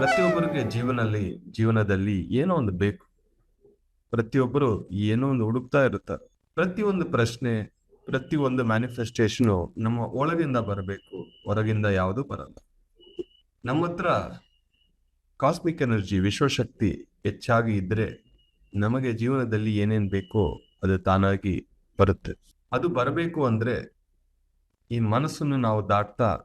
ಪ್ರತಿಯೊಬ್ಬರಿಗೆ ಜೀವನಲ್ಲಿ, ಜೀವನದಲ್ಲಿ ಏನೋ ಒಂದು ಬೇಕು. ಪ್ರತಿಯೊಬ್ಬರು ಏನೋ ಒಂದು ಹುಡುಕ್ತಾ ಇರ್ತಾರೆ ಪ್ರತಿಯೊಂದು ಪ್ರಶ್ನೆ, ಪ್ರತಿಯೊಂದು ಮ್ಯಾನಿಫೆಸ್ಟೇಷನು ನಮ್ಮ ಒಳಗಿಂದ ಬರಬೇಕು, ಹೊರಗಿಂದ ಯಾವುದು ಬರಲ್ಲ. ನಮ್ಮ ಹತ್ರ ಕಾಸ್ಮಿಕ್ ಎನರ್ಜಿ ವಿಶ್ವಶಕ್ತಿ ಹೆಚ್ಚಾಗಿ ಇದ್ರೆ ನಮಗೆ ಜೀವನದಲ್ಲಿ ಏನೇನ್ ಬೇಕೋ ಅದು ತಾನಾಗಿ ಬರುತ್ತೆ. ಅದು ಬರಬೇಕು ಅಂದ್ರೆ ಈ ಮನಸ್ಸನ್ನು ನಾವು ದಾಟ್ತಾ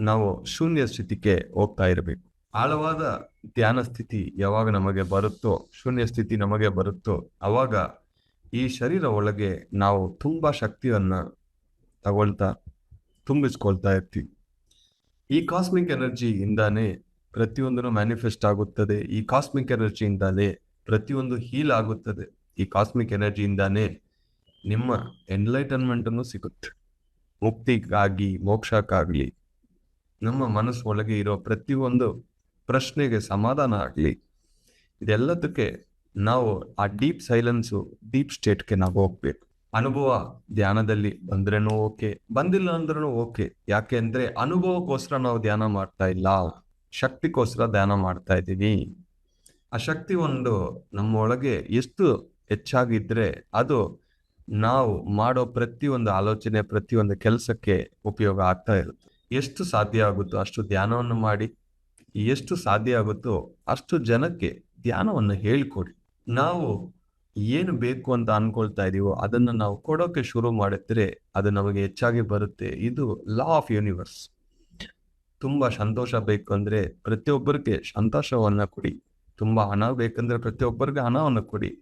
ನಾವು ಶೂನ್ಯ ಸ್ಥಿತಿಗೆ ಹೋಗ್ತಾ ಇರಬೇಕು. ಆಳವಾದ ಧ್ಯಾನ ಸ್ಥಿತಿ ಯಾವಾಗ ನಮಗೆ ಬರುತ್ತೋ, ಶೂನ್ಯ ಸ್ಥಿತಿ ನಮಗೆ ಬರುತ್ತೋ, ಅವಾಗ ಈ ಶರೀರ ಒಳಗೆ ನಾವು ತುಂಬ ಶಕ್ತಿಯನ್ನ ತಗೊಳ್ತಾ, ತುಂಬಿಸ್ಕೊಳ್ತಾ ಇರ್ತೀವಿ. ಈ ಕಾಸ್ಮಿಕ್ ಎನರ್ಜಿಯಿಂದಾನೇ ಪ್ರತಿಯೊಂದನ್ನು ಮ್ಯಾನಿಫೆಸ್ಟ್ ಆಗುತ್ತದೆ. ಈ ಕಾಸ್ಮಿಕ್ ಎನರ್ಜಿಯಿಂದಾನೇ ಪ್ರತಿಯೊಂದು ಹೀಲ್ ಆಗುತ್ತದೆ. ಈ ಕಾಸ್ಮಿಕ್ ಎನರ್ಜಿಯಿಂದಾನೇ ನಿಮ್ಮ ಎನ್ಲೈಟನ್ಮೆಂಟ್ ಅನ್ನು ಸಿಗುತ್ತೆ. ಮುಕ್ತಿಗಾಗಿ, ಮೋಕ್ಷಕ್ಕಾಗಲಿ, ನಮ್ಮ ಮನಸ್ಸು ಒಳಗೆ ಇರೋ ಪ್ರತಿಯೊಂದು ಪ್ರಶ್ನೆಗೆ ಸಮಾಧಾನ ಆಗಲಿ. ಇದೆಲ್ಲದಕ್ಕೆ ನಾವು ಆ ಡೀಪ್ ಸೈಲೆನ್ಸು, ಡೀಪ್ ಸ್ಟೇಟ್ಗೆ ನಾವು ಹೋಗ್ಬೇಕು. ಅನುಭವ ಧ್ಯಾನದಲ್ಲಿ ಬಂದ್ರೇನು ಓಕೆ, ಬಂದಿಲ್ಲ ಅಂದ್ರೂ ಓಕೆ. ಯಾಕೆ ಅಂದ್ರೆ ಅನುಭವಕ್ಕೋಸ್ಕರ ನಾವು ಧ್ಯಾನ ಮಾಡ್ತಾ ಇಲ್ಲ. ಶಕ್ತಿಗೋಸ್ಕರ ಧ್ಯಾನ ಮಾಡ್ತಾ ಇದ್ದೀವಿ. ಆ ಶಕ್ತಿ ಒಂದು ನಮ್ಮೊಳಗೆ ಎಷ್ಟು ಹೆಚ್ಚಾಗಿದ್ರೆ ಅದು ನಾವು ಮಾಡೋ ಪ್ರತಿಯೊಂದು ಆಲೋಚನೆ, ಪ್ರತಿಯೊಂದು ಕೆಲಸಕ್ಕೆ ಉಪಯೋಗ ಆಗ್ತಾ ಇರುತ್ತೆ. ಎಷ್ಟು ಸಾಧ್ಯ ಆಗುತ್ತೋ ಅಷ್ಟು ಧ್ಯಾನವನ್ನು ಮಾಡಿ ಎಷ್ಟು ಸಾಧ್ಯ ಆಗುತ್ತೋ ಅಷ್ಟು ಜನಕ್ಕೆ ಧ್ಯಾನವನ್ನು ಹೇಳಿಕೊಡಿ. ನಾವು ಏನು ಬೇಕು ಅಂತ ಅನ್ಕೊಳ್ತಾ ಇದೀವೋ ಅದನ್ನ ನಾವು ಕೊಡೋಕೆ ಶುರು ಮಾಡಿದ್ರೆ ಅದು ನಮಗೆ ಹೆಚ್ಚಾಗಿ ಬರುತ್ತೆ. ಇದು ಲಾ ಆಫ್ ಯೂನಿವರ್ಸ್ ತುಂಬಾ ಸಂತೋಷ ಬೇಕು ಅಂದ್ರೆ ಪ್ರತಿಯೊಬ್ಬರಿಗೆ ಸಂತೋಷವನ್ನ ಕೊಡಿ. ತುಂಬಾ ಹಣ ಬೇಕಂದ್ರೆ ಪ್ರತಿಯೊಬ್ಬರಿಗೆ ಹಣವನ್ನು ಕೊಡಿ.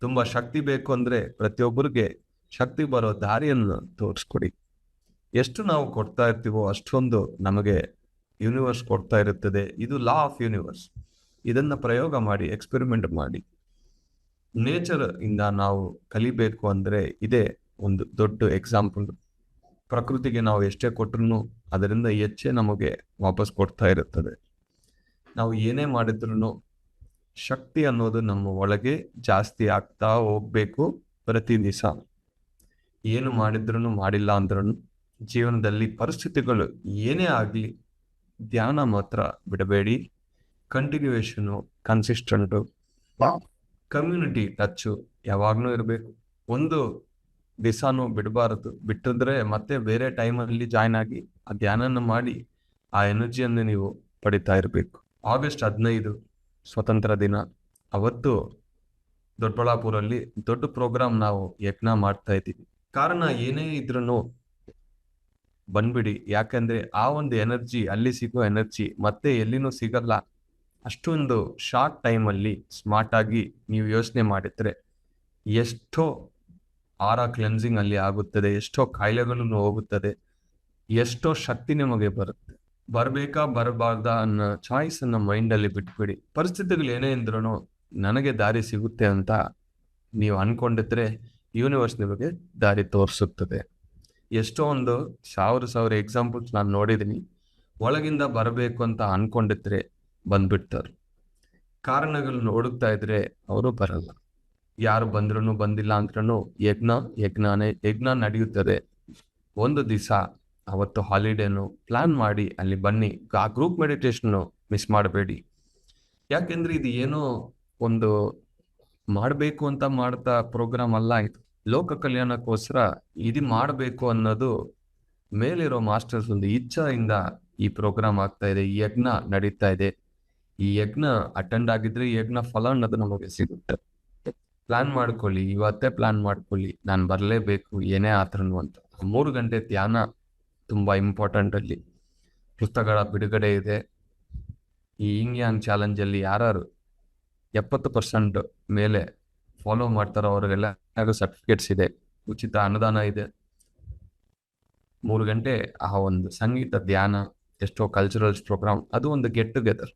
ತುಂಬಾ ಶಕ್ತಿ ಬೇಕು ಅಂದ್ರೆ ಪ್ರತಿಯೊಬ್ಬರಿಗೆ ಶಕ್ತಿ ಬರೋ ದಾರಿಯನ್ನು ತೋರಿಸ್ಕೊಡಿ. ಎಷ್ಟು ನಾವು ಕೊಡ್ತಾ ಇರ್ತೀವೋ ಅಷ್ಟೊಂದು ನಮಗೆ ಯೂನಿವರ್ಸ್ ಕೊಡ್ತಾ ಇರುತ್ತದೆ. ಇದು ಲಾ ಆಫ್ ಯೂನಿವರ್ಸ್ ಇದನ್ನ ಪ್ರಯೋಗ ಮಾಡಿ ಎಕ್ಸ್ಪೆರಿಮೆಂಟ್ ಮಾಡಿ. ನೇಚರ್ ಇಂದ ನಾವು ಕಲಿಬೇಕು ಅಂದ್ರೆ ಇದೇ ಒಂದು ದೊಡ್ಡ ಎಕ್ಸಾಂಪಲ್ ಪ್ರಕೃತಿಗೆ ನಾವು ಎಷ್ಟೇ ಕೊಟ್ರು ಅದರಿಂದ ಹೆಚ್ಚೇ ನಮಗೆ ವಾಪಸ್ ಕೊಡ್ತಾ ಇರುತ್ತದೆ. ನಾವು ಏನೇ ಮಾಡಿದ್ರು ಶಕ್ತಿ ಅನ್ನೋದು ನಮ್ಮ ಒಳಗೆ ಜಾಸ್ತಿ ಆಗ್ತಾ ಹೋಗ್ಬೇಕು ಪ್ರತಿ ದಿವಸ. ಏನು ಮಾಡಿದ್ರು ಮಾಡಿಲ್ಲ ಅಂದ್ರೂ ಜೀವನದಲ್ಲಿ ಪರಿಸ್ಥಿತಿಗಳು ಏನೇ ಆಗಲಿ ಧ್ಯಾನ ಮಾತ್ರ ಬಿಡಬೇಡಿ. ಕಂಟಿನ್ಯೂಯೇಷನು ಕನ್ಸಿಸ್ಟೆಂಟು ಕಮ್ಯುನಿಟಿ ಟಚ್ಚು ಯಾವಾಗ್ಲೂ ಇರಬೇಕು. ಒಂದು ದಿಸಾನು ಬಿಡಬಾರದು. ಬಿಟ್ಟಿದ್ರೆ ಮತ್ತೆ ಬೇರೆ ಟೈಮಲ್ಲಿ ಜಾಯ್ನ್ ಆಗಿ ಆ ಧ್ಯಾನನ ಮಾಡಿ ಆ ಎನರ್ಜಿಯನ್ನು ನೀವು ಪಡಿತಾ ಇರಬೇಕು. ಆಗಸ್ಟ್ ಹದಿನೈದು, ಸ್ವತಂತ್ರ ದಿನ. ಅವತ್ತು ದೊಡ್ಡಬಳ್ಳಾಪುರಲ್ಲಿ ದೊಡ್ಡ ಪ್ರೋಗ್ರಾಮ್ ನಾವು ಯಜ್ಞ ಮಾಡ್ತಾ ಇದ್ದೀವಿ. ಕಾರಣ ಏನೇ ಇದ್ರೂ ಬಂದ್ಬಿಡಿ. ಯಾಕಂದ್ರೆ ಆ ಒಂದು ಎನರ್ಜಿ, ಅಲ್ಲಿ ಸಿಗೋ ಎನರ್ಜಿ ಮತ್ತೆ ಎಲ್ಲಿನೂ ಸಿಗಲ್ಲ. ಅಷ್ಟೊಂದು ಶಾರ್ಟ್ ಟೈಮಲ್ಲಿ ಸ್ಮಾರ್ಟ್ ಆಗಿ ನೀವು ಯೋಚನೆ ಮಾಡಿದ್ರೆ ಎಷ್ಟೋ ಆರ ಕ್ಲೆನ್ಸಿಂಗ್ ಅಲ್ಲಿ ಆಗುತ್ತದೆ, ಎಷ್ಟೋ ಕಾಯಿಲೆಗಳನ್ನು ಹೋಗುತ್ತದೆ, ಎಷ್ಟೋ ಶಕ್ತಿ ನಿಮಗೆ ಬರುತ್ತೆ. ಬರಬೇಕಾ, ಬರಬಾರ್ದ ಅನ್ನೋ ಚಾಯ್ಸ್ ಅನ್ನ ಮೈಂಡ್ ಅಲ್ಲಿ ಬಿಟ್ಬಿಡಿ. ಪರಿಸ್ಥಿತಿಗಳು ಏನೇ ಇದ್ರೂ ನನಗೆ ದಾರಿ ಸಿಗುತ್ತೆ ಅಂತ ನೀವು ಅನ್ಕೊಂಡಿದ್ರೆ ಯೂನಿವರ್ಸ್ ನಿಮಗೆ ದಾರಿ ತೋರಿಸುತ್ತದೆ. ಎಷ್ಟೋ ಒಂದು ಸಾವಿರ ಸಾವಿರ ಎಕ್ಸಾಂಪಲ್ಸ್ ನಾನು ನೋಡಿದ್ದೀನಿ ಒಳಗಿಂದ ಬರಬೇಕು ಅಂತ ಅನ್ಕೊಂಡಿದ್ರೆ ಬಂದ್ಬಿಡ್ತಾರೆ. ಕಾರಣಗಳು ಹುಡುಕ್ತಾ ಇದ್ರೆ ಅವರು ಬರಲ್ಲ. ಯಾರು ಬಂದ್ರು ಬಂದಿಲ್ಲ ಅಂದ್ರೂ ಯಜ್ಞ, ಯಜ್ಞಾನೇ, ಯಜ್ಞ ನಡೆಯುತ್ತದೆ. ಒಂದು ದಿವಸ ಅವತ್ತು ಹಾಲಿಡೇನು ಪ್ಲಾನ್ ಮಾಡಿ ಅಲ್ಲಿ ಬನ್ನಿ. ಆ ಗ್ರೂಪ್ ಮೆಡಿಟೇಷನ್ ಮಿಸ್ ಮಾಡಬೇಡಿ. ಯಾಕೆಂದ್ರೆ ಇದು ಏನೋ ಒಂದು ಮಾಡಬೇಕು ಅಂತ ಮಾಡ್ತಾ ಪ್ರೋಗ್ರಾಮ್ ಅಲ್ಲ ಇದು. ಲೋಕ ಕಲ್ಯಾಣಕ್ಕೋಸ್ಕರ ಇದು ಮಾಡಬೇಕು ಅನ್ನೋದು ಮೇಲಿರೋ ಮಾಸ್ಟರ್ಸ್ ಒಂದು ಇಚ್ಛೆಯಿಂದ ಈ ಪ್ರೋಗ್ರಾಮ್ ಆಗ್ತಾ ಇದೆ, ಈ ಯಜ್ಞ ನಡೀತಾ ಇದೆ. ಈ ಯಜ್ಞ ಅಟೆಂಡ್ ಆಗಿದ್ರೆ ಯಜ್ಞ ಫಲ ಅನ್ನೋದು ನಮಗೆ ಸಿಗುತ್ತೆ. ಪ್ಲಾನ್ ಮಾಡ್ಕೊಳ್ಳಿ, ಇವತ್ತೇ ಪ್ಲಾನ್ ಮಾಡ್ಕೊಳ್ಳಿ, ನಾನು ಬರಲೇಬೇಕು, ಏನೇ ಆದ್ರೂ ಅಂತ. ಮೂರು ಗಂಟೆ ಧ್ಯಾನ ತುಂಬಾ ಇಂಪಾರ್ಟೆಂಟ್ ಅಲ್ಲಿ. ಪುಸ್ತಕಗಳ ಬಿಡುಗಡೆ ಇದೆ. ಈ ಇಂಗ್ಯಾಂಗ್ ಚಾಲೆಂಜ್ ಅಲ್ಲಿ ಯಾರು ಎಪ್ಪತ್ತು ಪರ್ಸೆಂಟ್ ಮೇಲೆ ಫಾಲೋ ಮಾಡ್ತಾರೋ ಅವ್ರಿಗೆಲ್ಲ ಸರ್ಟಿಫಿಕೇಟ್ಸ್ ಇದೆ, ಉಚಿತ ಅನುದಾನ ಇದೆ. ಮೂರು ಗಂಟೆ ಆ ಒಂದು ಸಂಗೀತ ಧ್ಯಾನ, ಎಷ್ಟೋ ಕಲ್ಚರಲ್ಸ್ ಪ್ರೋಗ್ರಾಮ್ ಅದು ಒಂದು ಗೆಟ್ ಟುಗೆದರ್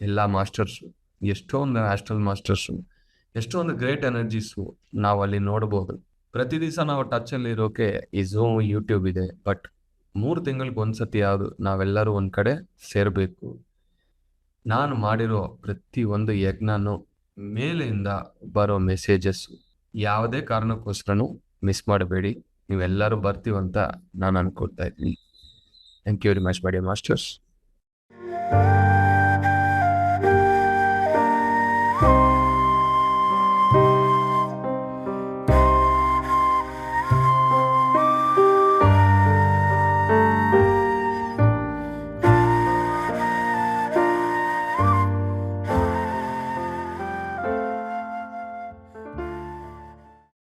ಎಲ್ಲ ಮಾಸ್ಟರ್ಸು ಎಷ್ಟೋ ಒಂದು ನ್ಯಾಷನಲ್ ಮಾಸ್ಟರ್ಸು ಎಷ್ಟೋ ಒಂದು ಗ್ರೇಟ್ ಎನರ್ಜೀಸು ನಾವು ಅಲ್ಲಿ ನೋಡಬಹುದು ಪ್ರತಿ ದಿವಸ ನಾವು ಟಚಲ್ಲಿ ಇರೋಕೆ ಈ ಝೂಮ್ ಯೂಟ್ಯೂಬ್ ಇದೆ ಬಟ್ ಮೂರು ತಿಂಗಳಿಗೆ ಒಂದ್ಸತಿ ಯಾವುದು ನಾವೆಲ್ಲರೂ ಒಂದ್ ಕಡೆ ಸೇರಬೇಕು. ನಾನು ಮಾಡಿರೋ ಪ್ರತಿ ಒಂದು ಯಜ್ಞನೂ ಮೇಲಿಂದ ಬರೋ ಮೆಸೇಜಸ್ ಯಾವುದೇ ಕಾರಣಕ್ಕೋಸ್ಕರನು ಮಿಸ್ ಮಾಡಬೇಡಿ. ನೀವೆಲ್ಲರೂ ಬರ್ತೀವಂತ ನಾನು ಅನ್ಕೊಳ್ತಾ ಇದ್ದೀನಿ. Thank you very much my dear masters